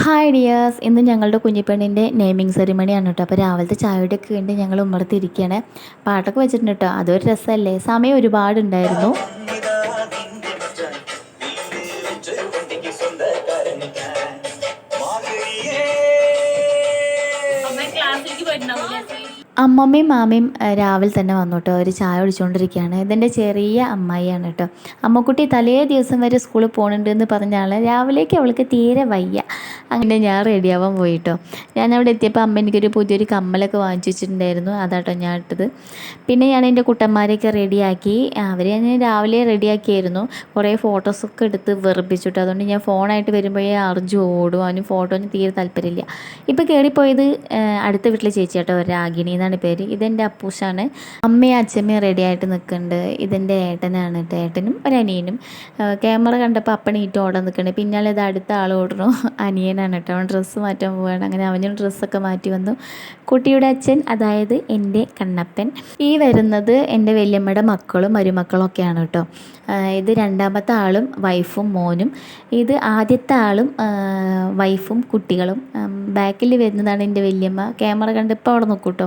Hi dears ഇന്ന് ഞങ്ങളുടെ കുഞ്ഞിപ്പെണ്ണിന്റെ naming സെറിമണിയാണ് കേട്ടോ. അപ്പോൾ രാവിലത്തെ ചായയുടെ ഒക്കെ ഉണ്ട് ഞങ്ങൾ ഉമ്മർത്തിരിക്കുകയാണ് പാട്ടൊക്കെ വെച്ചിട്ടുണ്ട് കേട്ടോ. അതൊരു രസമല്ലേ? സമയം ഒരുപാടുണ്ടായിരുന്നു അമ്മമ്മയും മാമയും രാവിലെ തന്നെ വന്നു അവർ ചായ കുടിച്ചുകൊണ്ടിരിക്കുകയാണ് ഇതെന്റെ ചെറിയ അമ്മായിയാണ് കേട്ടോ. അമ്മക്കുട്ടി തലേ ദിവസം വരെ സ്കൂളിൽ പോകുന്നുണ്ട് എന്ന് പറഞ്ഞാൽ രാവിലേക്ക് അവൾക്ക് തീരെ വയ്യ. അങ്ങനെ ഞാൻ റെഡിയാവാൻ പോയി കേട്ടോ ഞാൻ അവിടെ എത്തിയപ്പോൾ അമ്മ എനിക്കൊരു പുതിയൊരു കമ്മലൊക്കെ വാങ്ങിച്ചു വെച്ചിട്ടുണ്ടായിരുന്നു. അതാട്ടോ ഞാൻ ഇട്ടത് പിന്നെ ഞാൻ എന്റെ കുട്ടന്മാരെയൊക്കെ റെഡിയാക്കി അവരെ ഞാൻ രാവിലെ റെഡിയാക്കിയായിരുന്നു കുറേ ഫോട്ടോസൊക്കെ എടുത്ത് വെറുപ്പിച്ചിട്ടു. അതുകൊണ്ട് ഞാൻ ഫോണായിട്ട് വരുമ്പോഴേ അർജു ഓടും. അവന് ഫോട്ടോ ഒന്നും തീരെ താല്പര്യമില്ല. ഇപ്പോൾ കയറിപ്പോയത് അടുത്ത വീട്ടിലെ ചേച്ചി കേട്ടോ രാഗിണി എന്നാണ് പേര്. ഇതെന്റെ അപ്പൂഷാണ് അമ്മയും അച്ഛമ്മയും റെഡി ആയിട്ട് നിൽക്കുന്നുണ്ട്. ഇതെന്റെ ഏട്ടനാണ് കേട്ടോ. ഏട്ടനും ഒരനിയനും ക്യാമറ കണ്ടപ്പോൾ അപ്പണീറ്റ് ഓടാൻ നിൽക്കുന്നുണ്ട്. പിന്നാലെ ഇത് അടുത്ത ആൾ ഓടണു അനിയനാണ് കേട്ടോ. അവൻ ഡ്രസ്സ് മാറ്റാൻ പോവുകയാണ്. അങ്ങനെ അവനും ഡ്രസ്സൊക്കെ മാറ്റി വന്നു. കുട്ടിയുടെ അച്ഛൻ അതായത് എന്റെ കണ്ണപ്പൻ. ഈ വരുന്നത് എന്റെ വല്യമ്മയുടെ മക്കളും മരുമക്കളും ഒക്കെയാണ് കേട്ടോ. ഇത് രണ്ടാമത്തെ ആളും വൈഫും മോനും. ഇത് ആദ്യത്തെ ആളും വൈഫും കുട്ടികളും. ബാക്കിൽ വരുന്നതാണ് എന്റെ വല്യമ്മ. ക്യാമറ കണ്ട് ഇപ്പോൾ അവിടെ നോക്കൂ കേട്ടോ.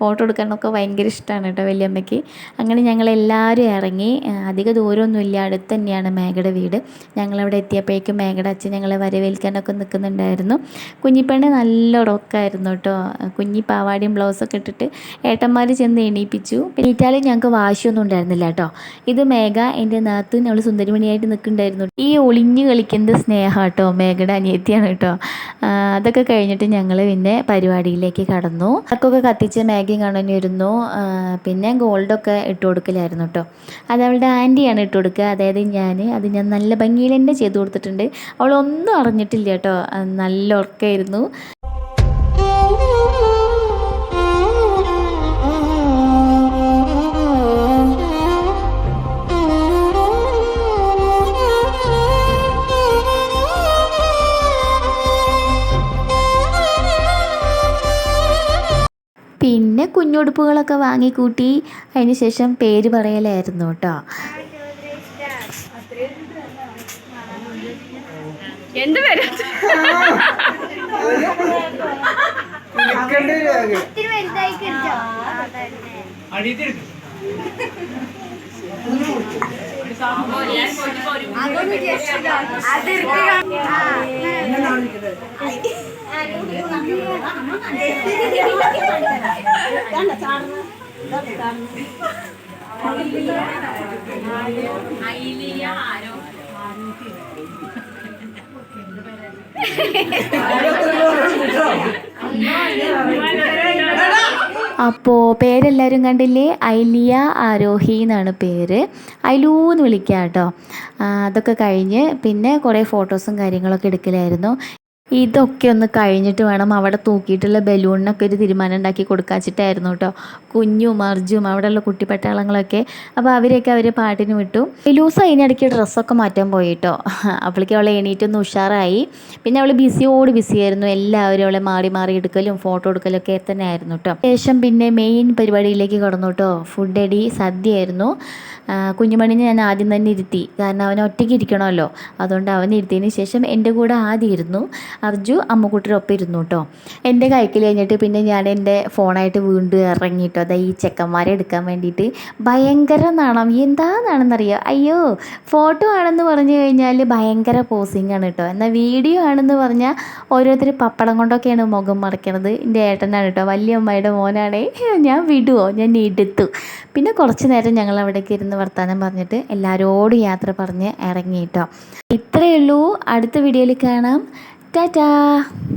ഫോട്ടോ എടുക്കാനൊക്കെ ഭയങ്കര ഇഷ്ടമാണ് കേട്ടോ വലിയമ്മയ്ക്ക്. അങ്ങനെ ഞങ്ങളെല്ലാവരും ഇറങ്ങി അധിക ദൂരമൊന്നുമില്ല. അടുത്ത് തന്നെയാണ് മേഘയുടെ വീട്. ഞങ്ങളവിടെ എത്തിയപ്പോഴേക്കും മേഘയുടെ അച്ഛൻ ഞങ്ങളെ വരവേൽക്കാനൊക്കെ നിൽക്കുന്നുണ്ടായിരുന്നു. കുഞ്ഞിപ്പണ്ണി നല്ല ഉറക്കമായിരുന്നു കേട്ടോ. കുഞ്ഞി പാവാടിയും ബ്ലൗസൊക്കെ ഇട്ടിട്ട് ഏട്ടന്മാർ ചെന്ന് എണീപ്പിച്ചു. ഈറ്റാലും ഞങ്ങൾക്ക് വാശിയൊന്നും ഉണ്ടായിരുന്നില്ല കേട്ടോ. ഇത് മേഘ എന്റെ നാത്തും ഞങ്ങൾ സുന്ദരിമണിയായിട്ട് നിൽക്കുന്നുണ്ടായിരുന്നു. ഈ ഒളിഞ്ഞു കളിക്കുന്നത് സ്നേഹം കേട്ടോ മേഘയുടെ അനിയത്തിയാണ് കേട്ടോ. അതൊക്കെ കഴിഞ്ഞിട്ട് ഞങ്ങൾ പിന്നെ പരിപാടിയിലേക്ക് കടന്നു. അതൊക്കെ കത്തിച്ച് മാഗിയും കാണുന്നിരുന്നു പിന്നെ ഗോൾഡൊക്കെ ഇട്ട് കൊടുക്കലായിരുന്നു കേട്ടോ അത് അവളുടെ ആന്റിയാണ് ഇട്ട് കൊടുക്കുക. അതായത് ഞാൻ അത് ഞാൻ നല്ല ഭംഗിയിൽ തന്നെ ചെയ്ത് കൊടുത്തിട്ടുണ്ട്. അവളൊന്നും അറിഞ്ഞിട്ടില്ല കേട്ടോ നല്ല ഉറക്കമായിരുന്നു പിന്നെ കുഞ്ഞുടുപ്പുകളൊക്കെ വാങ്ങിക്കൂട്ടി. അതിന് ശേഷം പേര് പറയലായിരുന്നു കേട്ടോ. എന്ത് പേര്? അതൊന്ന് ജസ്റ്റ് അപ്പോൾ പേരെല്ലാവരും കണ്ടില്ലേ? ഐലിയ ആരോഹി എന്നാണ് പേര്. ഐലൂ എന്ന് വിളിക്കുക കേട്ടോ. അതൊക്കെ കഴിഞ്ഞ് പിന്നെ കുറേ ഫോട്ടോസും കാര്യങ്ങളൊക്കെ എടുക്കലായിരുന്നു. ഇതൊക്കെ ഒന്ന് കഴിഞ്ഞിട്ട് വേണം അവിടെ തൂക്കിയിട്ടുള്ള ബലൂണിനൊക്കെ ഒരു തീരുമാനം ഉണ്ടാക്കി കൊടുക്കാച്ചിട്ടായിരുന്നു കേട്ടോ. കുഞ്ഞും അർജും അവിടെയുള്ള കുട്ടിപ്പട്ടാളങ്ങളൊക്കെ. അപ്പോൾ അവരെയൊക്കെ അവരെ പാട്ടിന് വിട്ടു. ലൂസ് അതിനിടയ്ക്ക് ഡ്രസ്സൊക്കെ മാറ്റാൻ പോയി കേട്ടോ. അപ്പോഴേക്കും അവളെ എണീറ്റൊന്ന് ഉഷാറായി. പിന്നെ അവൾ ബിസിയോട് ബിസിയായിരുന്നു. എല്ലാവരും അവളെ മാറി മാറി എടുക്കലും ഫോട്ടോ എടുക്കലും ഒക്കെ തന്നെ ആയിരുന്നു കേട്ടോ. ശേഷം പിന്നെ മെയിൻ പരിപാടിയിലേക്ക് കടന്നു കേട്ടോ. ഫുഡ് അടി സദ്യയായിരുന്നു. കുഞ്ഞുമണിനെ ഞാൻ ആദ്യം തന്നെ ഇരുത്തി. കാരണം അവൻ ഒറ്റയ്ക്ക് ഇരിക്കണമല്ലോ. അതുകൊണ്ട് അവൻ ഇരുത്തിയതിന് ശേഷം എന്റെ കൂടെ ആദ്യം ഇരുന്നു. അർജു അമ്മുക്കുട്ടിയുടെ ഒപ്പം ഇരുന്നു കേട്ടോ. എന്റെ കൈക്കിൽ കഴിഞ്ഞിട്ട് പിന്നെ ഞാൻ എന്റെ ഫോണായിട്ട് വീണ്ടും ഇറങ്ങിയിട്ടോ അതായത് അതാ ഈ ചെക്കന്മാരെ എടുക്കാൻ വേണ്ടിയിട്ട് ഭയങ്കര നാണം. എന്താ നാണെന്നറിയോ അയ്യോ ഫോട്ടോ ആണെന്ന് പറഞ്ഞു കഴിഞ്ഞാൽ ഭയങ്കര പോസിങ് ആണ് കേട്ടോ. എന്നാൽ വീഡിയോ ആണെന്ന് പറഞ്ഞാൽ ഓരോരുത്തർ പപ്പടം കൊണ്ടൊക്കെയാണ് മുഖം മറയ്ക്കണത് എന്റെ ഏട്ടനാണ് കേട്ടോ. വലിയ അമ്മയുടെ മോനാണേ. ഞാൻ വിടുവോ? ഞാൻ എടുത്തു. പിന്നെ കുറച്ച് നേരം ഞങ്ങൾ അവിടേക്ക് ഇരുന്ന് വർത്താനം പറഞ്ഞിട്ട് എല്ലാവരോടും യാത്ര പറഞ്ഞ് ഇറങ്ങി കേട്ടോ. ഇത്രയേ ഉള്ളൂ. അടുത്ത വീഡിയോയിൽ കാണാം. ただ。